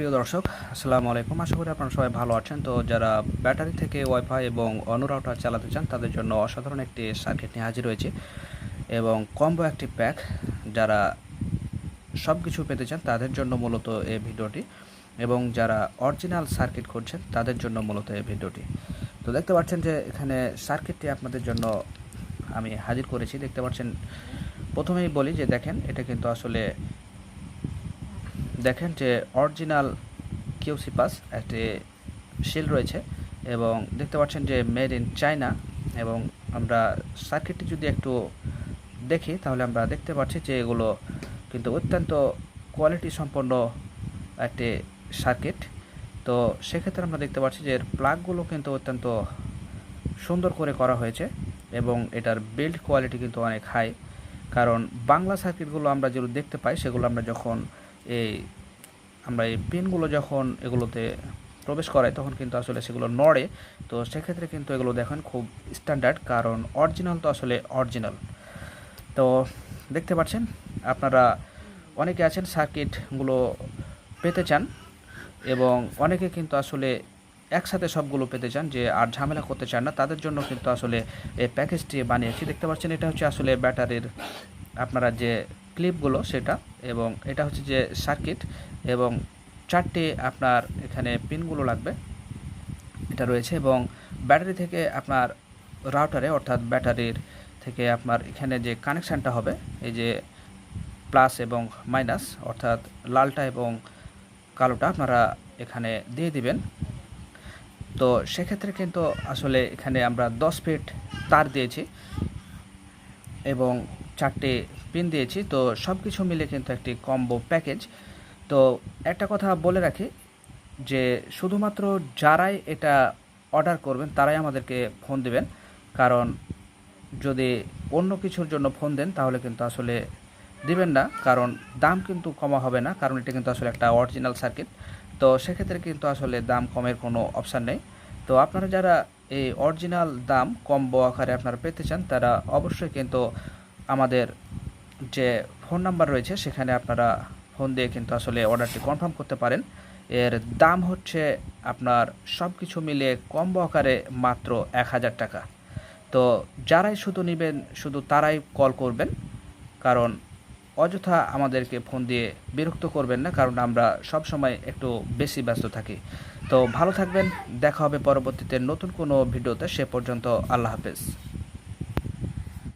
প্রিয় দর্শক, আসসালামু আলাইকুম। আশা করি আপনারা সবাই ভালো আছেন। তো যারা ব্যাটারি থেকে ওয়াইফাই এবং অন্য রাউটার চালাতে চান, তাদের জন্য অসাধারণ একটি সার্কিট নিয়ে হাজির হয়েছে এবং কম্বো একটি প্যাক যারা সব কিছু পেতে চান, তাদের জন্য মূলত এই ভিডিওটি এবং যারা অরিজিনাল সার্কিট করছেন তাদের জন্য মূলত এই ভিডিওটি। তো দেখতে পাচ্ছেন যে এখানে সার্কিটটি আপনাদের জন্য আমি হাজির করেছি। দেখতে পাচ্ছেন, প্রথমেই বলি যে দেখেন, এটা কিন্তু আসলে দেখেন যে অরিজিনাল কিউসি পাস একটি শিল রয়েছে এবং দেখতে পাচ্ছেন যে মেড ইন চায়না এবং আমরা সার্কিটটি যদি একটু দেখি, তাহলে আমরা দেখতে পাচ্ছি যে এগুলো কিন্তু অত্যন্ত কোয়ালিটি সম্পন্ন একটি সার্কিট। তো সেক্ষেত্রে আমরা দেখতে পাচ্ছি যে এর প্লাগগুলো কিন্তু অত্যন্ত সুন্দর করে করা হয়েছে এবং এটার বিল্ড কোয়ালিটি কিন্তু অনেক হাই। কারণ বাংলা সার্কিটগুলো আমরা যেগুলো দেখতে পাই, সেগুলো আমরা যখন এই আমরা এই পিনগুলো যখন এগুলোতে প্রবেশ করাই, তখন কিন্তু আসলে সেগুলো নড়ে। তো সেক্ষেত্রে কিন্তু এগুলো দেখেন খুব স্ট্যান্ডার্ড কারণ অরিজিনাল তো আসলে অরিজিনাল তো দেখতে পাচ্ছেন, আপনারা অনেকে আছেন সার্কিটগুলো পেতে চান এবং অনেকে কিন্তু আসলে একসাথে সবগুলো পেতে চান যে আর ঝামেলা করতে চান না। তাদের জন্য কিন্তু আসলে এই প্যাকেজটি বানিয়েছি। দেখতে পাচ্ছেন, এটা হচ্ছে আসলে ব্যাটারির আপনারা যে ক্লিপগুলো সেটা এবং এটা হচ্ছে যে সার্কিট এবং চারটি আপনার এখানে পিনগুলো লাগবে। এটা রয়েছে এবং ব্যাটারি থেকে আপনার রাউটারে অর্থাৎ ব্যাটারির থেকে আপনার এখানে যে কানেকশানটা হবে, এই যে প্লাস এবং মাইনাস অর্থাৎ লালটা এবং কালোটা আপনারা এখানে দিয়ে দিবেন। তো সেক্ষেত্রে কিন্তু আসলে এখানে আমরা দশ ফিট তার দিয়েছি এবং চারটে পিন দিয়েছি, তো সব কিছু মিলে কিন্তু একটি কম্বো প্যাকেজ তো একটা কথা বলে রাখি, যে শুধুমাত্র যারাই এটা অর্ডার করবেন, তারাই আমাদেরকে ফোন দিবেন। কারণ যদি অন্য কিছুর জন্য ফোন দেন, তাহলে কিন্তু আসলে দিবেন না। কারণ দাম কিন্তু কমা হবে না, কারণ এটা কিন্তু আসলে একটা অরিজিনাল সার্কিট তো সেক্ষেত্রে কিন্তু আসলে দাম কমের কোনো অপশান নেই। তো আপনারা যারা এই অরিজিনাল দাম কম্বো আকারে আপনারা পেতে চান, তারা অবশ্যই কিন্তু আমাদের যে ফোন নাম্বার রয়েছে, সেখানে আপনারা ফোন দিয়ে কিন্তু আসলে অর্ডারটি কনফার্ম করতে পারেন। এর দাম হচ্ছে আপনার সব কিছু মিলিয়ে কম্বো আকারে মাত্র এক হাজার টাকা। তো যারাই শুধু নেবেন, শুধু তারাই কল করবেন। কারণ অযথা আমাদেরকে ফোন দিয়ে বিরক্ত করবেন না, কারণ আমরা সব সময় একটু বেশি ব্যস্ত থাকি। তো ভালো থাকবেন, দেখা হবে পরবর্তীতে নতুন কোনো ভিডিওতে, সে পর্যন্ত আল্লাহ হাফেজ।